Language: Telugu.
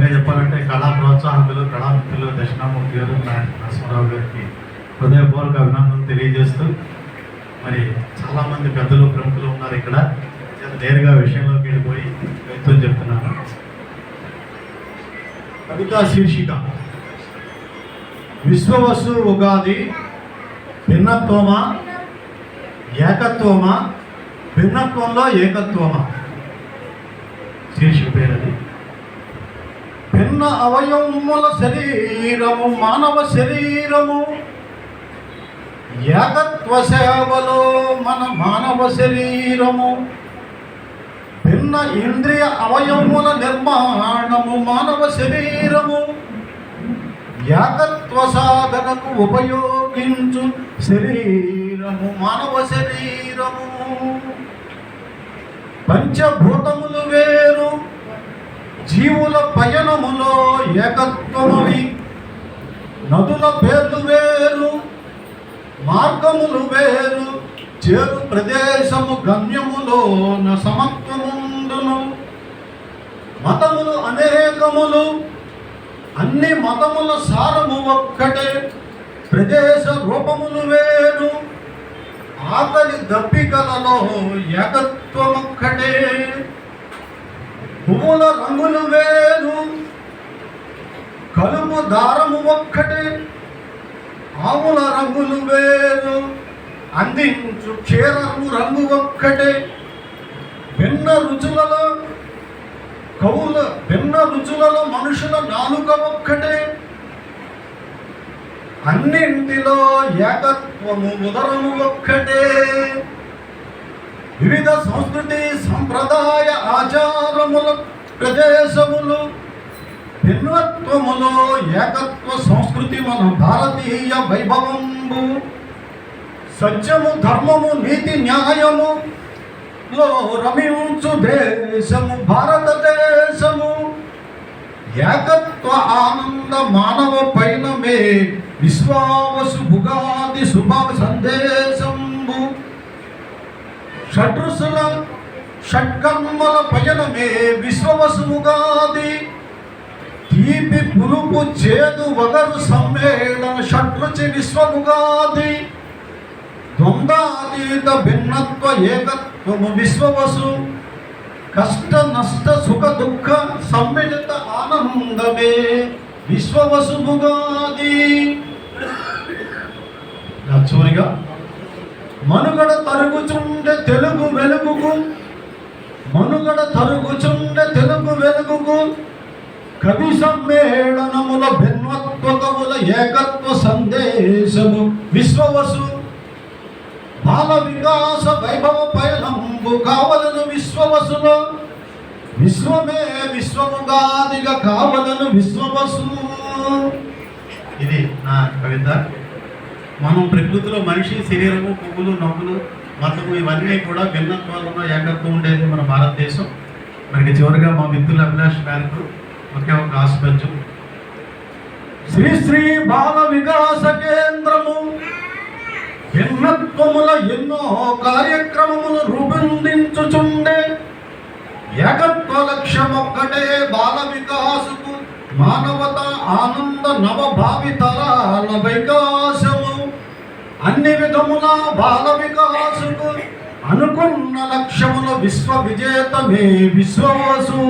నిజంగా చెప్పాలంటే కళా ప్రోత్సాహకులు కళామిత్రులు దక్షిణామూర్తి గారు నరసింహరావు గారికి హృదయపూర్వక అభినందనలు తెలియజేస్తూ మరి చాలామంది పెద్దలు ప్రముఖులు ఉన్నారు ఇక్కడ. నేరుగా విషయంలోకి వెళ్ళిపోయి రైతులు చెప్తున్నాను. కవితా శీర్షిక. విశ్వవసు ఉగాది భిన్నత్వమా ఏకత్వమా భిన్నత్వంలో ఏకత్వమా? శీర్షిక పేరు అది. భిన్న అవయవముల శరీరము మానవ శరీరము. ఏకత్వ సేవలో మన మానవ శరీరము. భిన్న ఇంద్రియ అవయవముల నిర్మాణము మానవ శరీరము. ఏకత్వ సాధనకు ఉపయోగించు శరీరము మానవ శరీరము. పంచభూతములు జీవుల పయనములో ఏకత్వమవి. నదుల పేర్లు వేరు మార్గములు వేరు చేరు ప్రదేశము గమ్యములో సమత్వముందును మతములు అనేకములు అన్ని మతముల సారము ఒక్కటే ప్రదేశ రూపములు వేరు. ఆకలి దప్పికలలో ఏకత్వమొక్కటే. పువ్వుల రంగులు వేరు. కలుపు దారము ఒక్కటే. ఆవుల రంగులు వేరు. అందించు క్షీరము రంగు ఒక్కటే. భిన్న రుచులలో కవుల భిన్న రుచులలో మనుషుల నాలుక ఒక్కటే. అన్నింటిలో ఏకత్వము ఉదరము ఒక్కటే. వివిధ సంస్కృతి సంప్రదాయ ప్రదేశములు భిన్నత్వములో ఏకత్వ సంస్కృతి మన భారతీయ వైభవంబు సత్యము ధర్మము నీతి న్యాయము లో రమించు దేశము భారతదేశము. ఏకత్వ ఆనంద మానవ పైనమే విశ్వావసు భుగాది శుభ సందేశంబు. షడ్రుసుల షట్కర్మల పయనమే విశ్వవసుగాది తీపి పులుపు చేదు వగరు సమ్మేళన షడ్రుచి విశ్వముగాది. ద్వందాతీత భిన్నత్వ ఏకత్వము విశ్వవసు. కష్ట నష్ట సుఖ దుఃఖ సమ్మిళిత ఆనందమే విశ్వవసుముగాది. చివరిగా మనుగడ తరుగుచుండే తెలుగు వెలుగుకు మనుగడ తరుగుచుండ తెలుగు వెలుగుకు కవి సమ్మేళనముల భిన్నత్వకముల ఏకత్వ సందేశము. విశ్వవసు బాల వికాస వైభవ పైలంబు కావలను విశ్వవసులో. విశ్వమే విశ్వముగాదిగా కావలను విశ్వవసు. ఇది నా కవిత. మనం ప్రకృతిలో మనిషి శరీరము పువ్వులు నవ్వులు మతము ఇవన్నీ కూడా భిన్నత్వాలను ఏకత్వం ఉండేది మన భారతదేశం. మనకి చివరిగా మా మిత్రులు అభిలాష్ గారికి ఒకే ఒక ఆసుపత్రి శ్రీ శ్రీ బాల వికాస కేంద్రము భిన్నత్వముల ఎన్నో కార్యక్రమములు రూపొందించుచుండే ఏకత్వ లక్ష్యమొక్కటే బాల వికాసుకు మానవత ఆనంద నవభావి తరాల వికాసము. అన్ని విధముల బాల వికాసుకు అనుకున్న లక్ష్యముల విశ్వ విజేతమే విశ్వవసు.